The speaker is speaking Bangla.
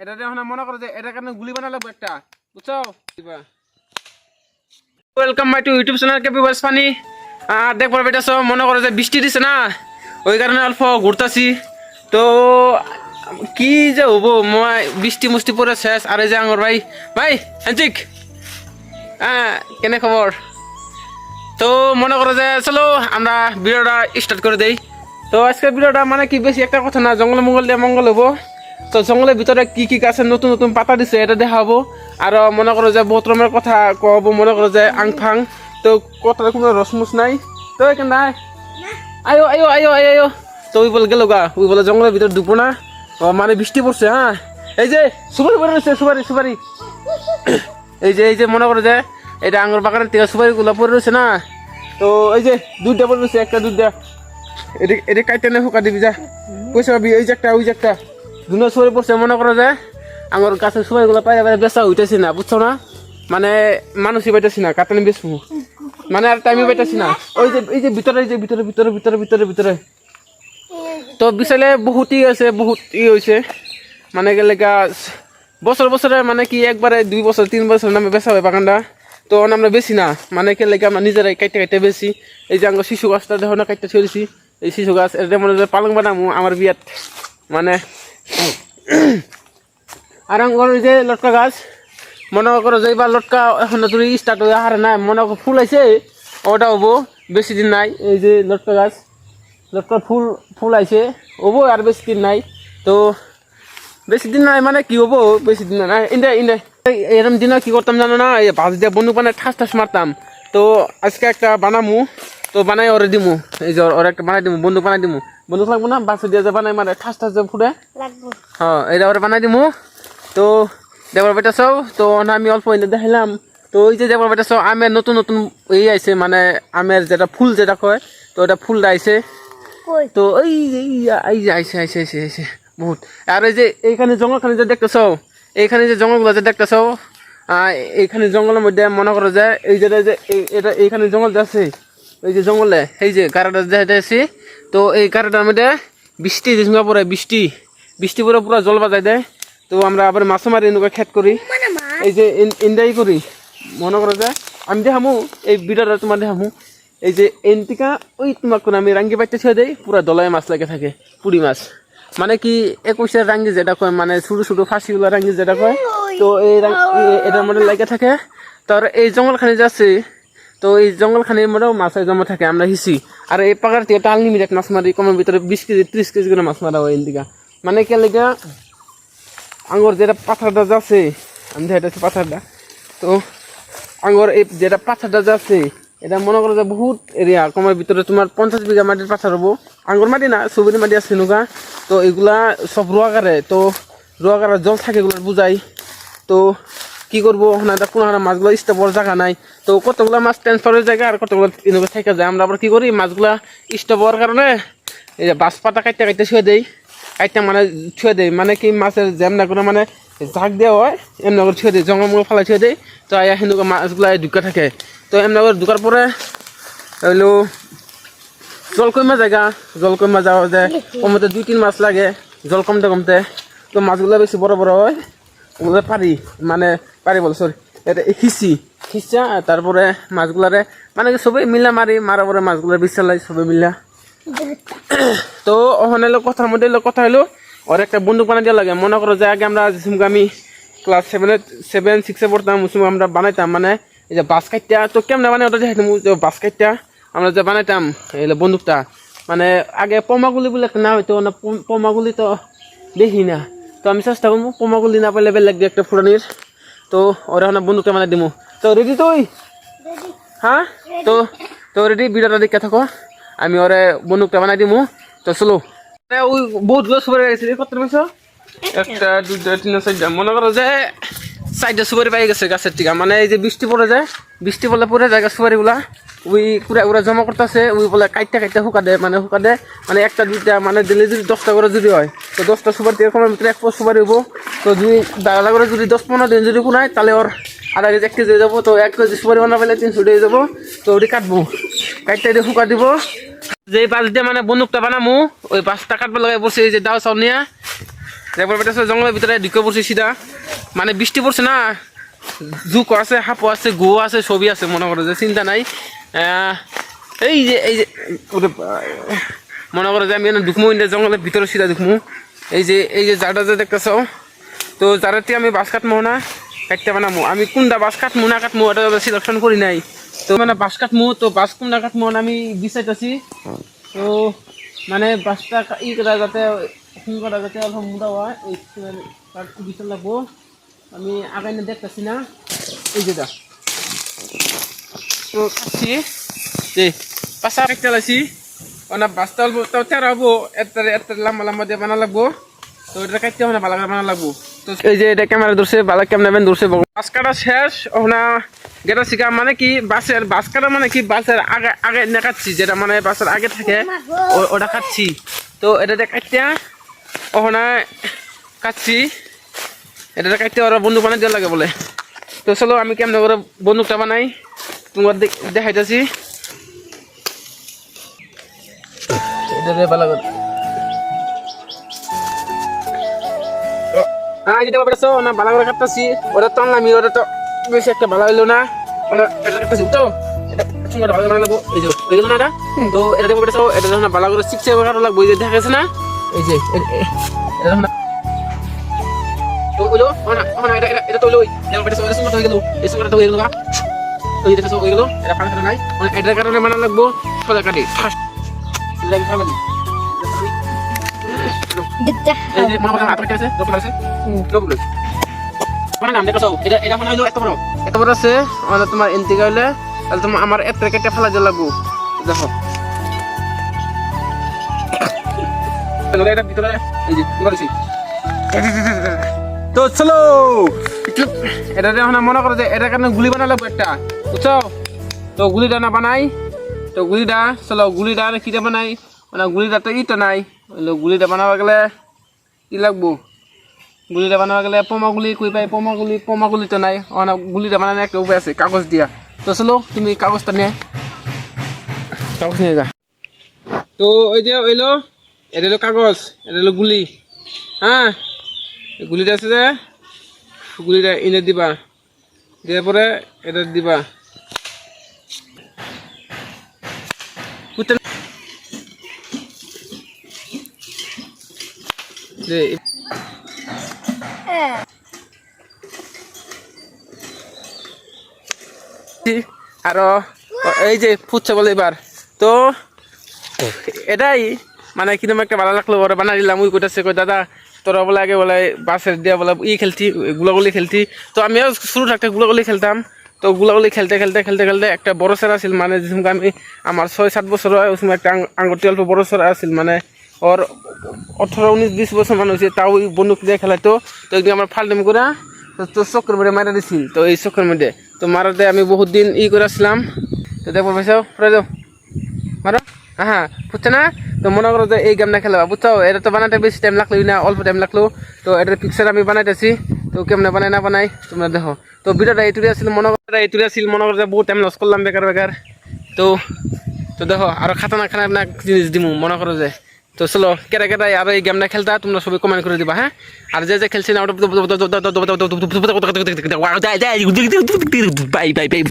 এটা এখন মনে করো যে এটা কারণে গুলি বানা লাগবে একটা, বুঝছ? Welcome my to YouTube channel KP Wells funny. আর দেখবার বেটা সব মনে করো যে বৃষ্টি দিছে না? ওই কারণে অল্প ঘুরতাছি। তো কি যে হব, মই বৃষ্টি মুষ্টি পরে শেষ। আর এই যে আঙর ভাই ভাই হ্যান্টিক হ্যাঁ কেনে খবর? তো মনে করো যে চলো, আমরা ভিডিওটা স্টার্ট করে দেই। তো আজকের ভিডিওটা মানে কি বেশি একটা কথা না, জঙ্গল মঙ্গল দিয়ে মঙ্গল হব। তো জঙ্গলের ভিতরে কি কি গাছে নতুন নতুন পাতা দিছে এটা দেখাবো। আর মনে করো যে বহুত রকমের কথা কব মনে করো যে আং ফাং তো কথার কোনো রসমুস নাই। তো এখানে নাই। আয়ো আয়ো আয়ো আয়ো আয়ো। তো ওই বলে গেল গা ওই বলে জঙ্গলের ভিতরে ঢুকবো না। মানে বৃষ্টি পড়ছে হ্যাঁ এই যে সুপারি পড়ে রয়েছে সুপারি সুপারি এই যে এই যে, মনে করো যে এটা আঙুর বাগানের থেকে সুপারি গুলো পড়ে রয়েছে না। তো এই যে দুধটা পড়ে রয়েছে একটা দুধটা এটা এটা কাইতে নে হুকা দিবি যা। পয়সা পাবি এই যে একটা, ওই যে একটা। দুনো সুপারি পড়ছে মনে করো যে আঙুর গাছের সুপারি গুলো পাইলে পাইলে বেচা হইতেছি না বুঝছ না? মানে মানুষই পাইতেছি না, কাটানি বেচবো মানে আর টাইমে পাইতেছি না। ওই যে, এই যে ভিতরে এই যে ভিতরে ভিতরে ভিতরে ভিতরে ভিতরে তো বিচারে বহুত ই আছে বহুত ই হয়েছে মানে গেলে বছর বছরে মানে কি একবারে দুই বছর তিন বছর নামে বেচা হয় বাগানটা তো আমরা বেশি না। মানে কে লেগে আমরা নিজেরাই কাইতে কাইতে বেশি এই যে আঙ্গ শিশু গাছটা দেখো না কাইতে ছেড়েছি এই শিশু গাছ এটা মনে পালং বানামু আমার বিয়াত মানে আর আঙ্গর যে লটকা গাছ। মনে করো যে এবার লটকা এখন তুই স্টার্ট হয়ে আহারে নাই। মনে করো ফুল আছে ওটা হব বেশি দিন নাই এই যে লটকা গাছ। লটকা ফুল ফুল আইছে হব আর বেশি দিন নাই। তো বেশি দিন নাই মানে কি হব? বেশি দিন নাই। ইন্দে এই- এরম দিনে কি করতাম জানো না এই ভাজ দিয়ে বন্ধু বানায় ঠাস ঠাস মারতাম তো আজকে একটা বানামু। তো বানাই ওরে দিমু। এই যে ওর একটা বানাই দিমু বন্ধু বানাই দিমু। বন্ধুক লাগবো না? বাসে দিয়ে যে বানাই মানে ঠাস ঠাস যে ফুটে। হ্যাঁ এটা ওরে বানাই দিমু। তো দেবার বেটা সব তো আমি অল্প এনে দেখাইলাম। তো ওই যে দেবার বেটা সব আমের নতুন নতুন এই আইছে মানে আমের যেটা ফুল যেটা কয় তো ওটা ফুলটা আইছে। তো এই যে এই যে- আইসে আইসে আইসে আইসে বহুত। আর এই যে এইখানে জঙ্গলখানে যে দেখতেছ এইখানে যে জঙ্গলগুলো যে দেখতেছ এইখানে জঙ্গলের মধ্যে মনে করো যে এই যে এটা এইখানে জঙ্গল যে আছে এই যে জঙ্গলে, এই যে কারাটা দেখতেছি তো এই কারাটার মধ্যে বৃষ্টি যেসঙ্গে পরে বৃষ্টি বৃষ্টি পরে পুরো জল বাজাই দেয়। তো আমরা আবার মাছ মারি এনেকুৱা খেত মানে এই যে ইন্দাই করি। মনে করো যে আমি দেখামু, এই ভিডিওটা তোমার দেখামু। এই যে এনটিকা, ওই তোমার কোন আমি রাঙ্গি বাইতে ছেড়ে দেই, পুরা দলায় মাছ লাগে থাকে পুরি মাছ। মানে কি একুশের রাঙ্গি যেটা কয় মানে ছোটো ছোটো ফাঁসিগুলো রাঙ্গি যেটা কয়, তো এই এটার মধ্যে লাগে থাকে। তার এই জঙ্গলখানি যাচ্ছে তো এই জঙ্গলখানির মধ্যেও মাছের জমা থাকে, আমরা হিসি। আর এই পাকার থেকে টাল নিমিট মাছ মারি, কমের ভিতরে বিশ কেজি, ত্রিশ কেজি করে মাছ মারা হয় এনটিকা মানে কে লেগে আঙ্গুর যেটা পাথরটা যাচ্ছে আমি দেখাইতেছি পাথরটা। তো আঙ্গুর এই যেটা পাথরটা যাচ্ছে এটা মনে করো যে বহুত এরিয়া কমের ভিতরে তোমার পঞ্চাশ বিঘা মাটির পাথর হব। আঙ্গুর মাটি না, সুবিধি মাটি আছে নৌকা তো এগুলা সব রোয়াগারে, তো রোয়াগারে জল থাকে এগুলো বুঝাই। তো কি করব? না, এটা কোনো একটা মাছগুলো স্টপর জায়গা নাই। তো কতগুলো মাছ ট্রান্সফারের জায়গা আর কতগুলো এনে থেকে যায়। আমরা আবার কি করি? মাছগুলা স্টপ হওয়ার কারণে এই যে বাঁশ পাতা কাটতে কাটতে শুয়ে দেই। কাটতে মানে ছুঁয়ে দেয় মানে কি মাছের যেমন করে মানে ঝাঁক দেওয়া হয়, এমনি করে ছুঁয়ে দেয় জঙ্গল মঙ্গল ফালাই ছুঁয়ে দেয় তো সেনেকুৱা মাছগুলা ঢুকা থাকে। তো এমনি করে ঢুকার পরে হইল জলকৈমা জায়গা। জলকৈমা যাওয়া যায়। কমতে দুই, তিন মাছ লাগে জল কমতে কমতে। তো মাছগুলো বেশি বড় বড় হয়। পারি মানে পারি বল সরি এটা খিচি খিচা তারপরে মাছগুলারে মানে সবাই মিলা মারি মারা পরে মাছগুলা বিচালাই সবাই মিলা। তো ওখানে কথার মধ্যে কথা হলো ওর একটা বন্দুক বানাই দেওয়া লাগে, মনে করো যে আগে আমরা যেসব আমি ক্লাস সেভেনে সেভেন সিক্সে পড়তাম ওই সময় আমরা বানাইতাম মানে এই যে বাস কাটটা তো কেমন মানে ওটা দেখাইতাম বাস কাটটা আমরা যে বানাইতাম, এই বন্দুকটা মানে আগে পমাগুলি বলে একটা না হইতো না পম- পমাগুলি তো দেখি না। তো আমি চেষ্টা করব পমাগুলি না পাইলে বেলেগ দিয়ে একটা ফুরানির তো ওরা ওখানে বন্ধুকে মানে দিমু। তো রেডি তুই? হ্যাঁ তো তো রেডি ভিডিওটা দেখে থাকো। আমি ওরে বন্ধুকে বানাই দিমু। তো চলো। ওই বহুতগুলো সুপারি গেছে কত পেয়েছ একটা দুটা তিনটা চারটা মনে করো যে চারটা সুপারি পাই গেছে গাছের টিকা। মানে এই যে বৃষ্টি পড়ে যায়, বৃষ্টি পড়লে পড়ে যায় সুপারি গুলা ওই পুরা ওরা জমা করতেছে ওই বলে কাইটটা কাইটটা শুকা দেয় মানে শুকা দেয় মানে একটা, দুইটা মানে দিলে যদি দশটা করে যদি হয়, তো দশটা সুপারি এরকমের ভিতরে এক পোস্ট সুপারি হব তো দুই দাদা করে যদি দশ পনেরো দিন যদি কোনায় তাহলে ওর আধা কেজি, এক কেজি হয়ে যাব। তো এক কেজি সুপারি বানা পেলে তিনশো হয়ে যাব। তো ওটি কাটবো। কাটতে দিয়ে শুকা দিব। যে বাস দিয়ে মানে বন্দুকটা বানামু, ওই বাসটা কাটবে লাগে বসে যে দাও চাও নিয়া। দেখতে পাইতেছো জঙ্গলের ভিতরে ঢুকে পড়ছি সিধা। মানে বৃষ্টি পড়ছে না? জুক আছে, হাপো আছে গো আছে, ছবি আছে, মনে করো যে, চিন্তা নাই। এই যে এই যে মনে করো যে, আমি ঢুকমু ইন্ডিয়া জঙ্গলের ভিতরে সিধা ঢুকমু। এই যে এই যে জারটা যে দেখতেছ, তো জারাতে আমি বাস কাটমো না কাটতে বানামো। আমি কোনটা বাস কাটমু, না কাটমু, এটা সিলেকশন করি নাই। তো মানে বাস কাটমু, তো বাস কোনটা কাটমু না, আমি বিচাইতেছি তো মানে বাসটা ই করা যাতে করা যাতে অল্প মোটা হয় ওই, তার বিচার লাগবো। আমি আগাই না দেখতেছি না। এই যেটা তো কাটছি যে পাশা একটা লাইছি। ওনা বাসটা অল্প তাও তেরো হব। এত এত লম্বা লম্বা দিয়ে বানা লাগবো। তো এটা কাটতে হবে না ভালো করে বানা লাগবো। তো এই যে এটা ক্যামেরা ধরছে ভালো ক্যামেরাম্যান ধরছে বাস কাটা শেষ। ওনা যেটা শিখা মানে কি বাসের বাস কাটা মানে কি বাসের আগে আগে না কাটছি যেটা মানে বাসের আগে থাকে ওটা কাটছি। তো এটাতে কাটতে ওখানে কাটছি। এটাতে কাটতে ওরা বন্ধু বানাই দেওয়া লাগে বলে। তো চলো, আমি কেমন করে বন্দুকটা বানাই, তোমার দেখ- দেখাইতেছি। ভালো হ্যাঁ যেটা পেরেছ না ভালো করে কাটতেছি। ওটা তো আনলাম ওটা ভালো হইল না। ওটা এটা কাটতেছি, তো। এটা ভালো করে লাগবো না এটা? এটা দেখো পেরেছ এটা যখন ভালো করে শিখছে কাটো লাগবো না? এই যে এটা না না এটা এটা এটা তো হইল এটা পেরেছ এটা হয়ে গেল এই হয়ে গেল তো এটা হয়ে গেল এটা ফাঁকা কাটা নাই মানে এটার কারণে মানা লাগবো সোজা কাটি আমার এত কেটে ফেলা যা লাগবো দেখো এটা ভিতরে এই যে কি করেছি তো চলো। এটা এখন মনে করো যে এটার কারণে গুলি বানা লাগবো একটা। বুঝছ? তো গুলিটা না বানাই, তো গুলিটা, চলো, গুলিটা আর কিটা বানাই? মানে গুলিটা তো ইটা নাই। হইল গুলিটা বানাবা গেলে কি লাগবো? গুলিটা বানাবা গেলে পমা গুলি কই পাই? পমা গুলি পমা গুলি তো নাই। মানে গুলিটা বানানোর একটা উপায় আছে, কাগজ দিয়া। তো চলো, তুমি কাগজটা নিয়ে, কাগজ নিয়ে যা। তো ওই যে ওইলো এটা হলো কাগজ, এটা হলো গুলি। হ্যাঁ? গুলিটা আছে যে? গুলিটা এনে দিবা। দেওয়ার পরে এটা দিবা। আরও এই যে ফুটছে বলে এবার। তো এটাই মানে কীরকম একটা ভালো লাগল ওরা বানা দিলাম ওই কইতাছে কই দাদা তোরা বলে আগে বলে বাসের দিয়া বলে ই খেলতি, গুলাগুলি খেলতি। তো আমিও শুরু থাকতে গুলাগুলি খেলতাম। তো গুলাগুলি খেলতে খেলতে খেলতে খেলতে একটা বড় সেরা আছিল মানে যেসময় আমি আমার ছয়, সাত বছর হয় ওই সময় একটা আং- আঙ্গুটি অল্প বড় সেরা আছিল মানে ওর অঠরো উনিশ, বিশ বছর মান হয়েছে, তাও ওই বন্দুক দিয়ে খেলাইতো। তো একদিন আমার ফালটাম করে তো চক্রের মধ্যে মারা দিছিল তো এই চক্রের মধ্যে তো মারাতে আমি বহুত দিন ই করে আসলাম তো দেখব পরে যাও মারো। হ্যাঁ বুঝছ না? তো মনে করো যে এই গেমটা খেলা বুঝছ এটা তো বানাতে বেশি টাইম লাগল না অল্প টাইম লাগল তো এটার পিকচার আমি বানাইতেছি তো কেমনে বানাই না বানাই তোমরা দেখো তো ভিডিওটা এইটুকুই আসছিল মনে করো এটা এইটুকুই আসছিল মনে করো যে বহুত টাইম লস করলাম বেকার বেকার তো তো দেখো আরও খাতা না খানা না জিনিস দিমু মনে করো যে তো চলো কেটে কেটে আর এই গেমটা খেলতা তোমরা সবাই কমেন্ট করে দিবা হ্যাঁ আর যে যে খেলছে না ওটা বাই বাই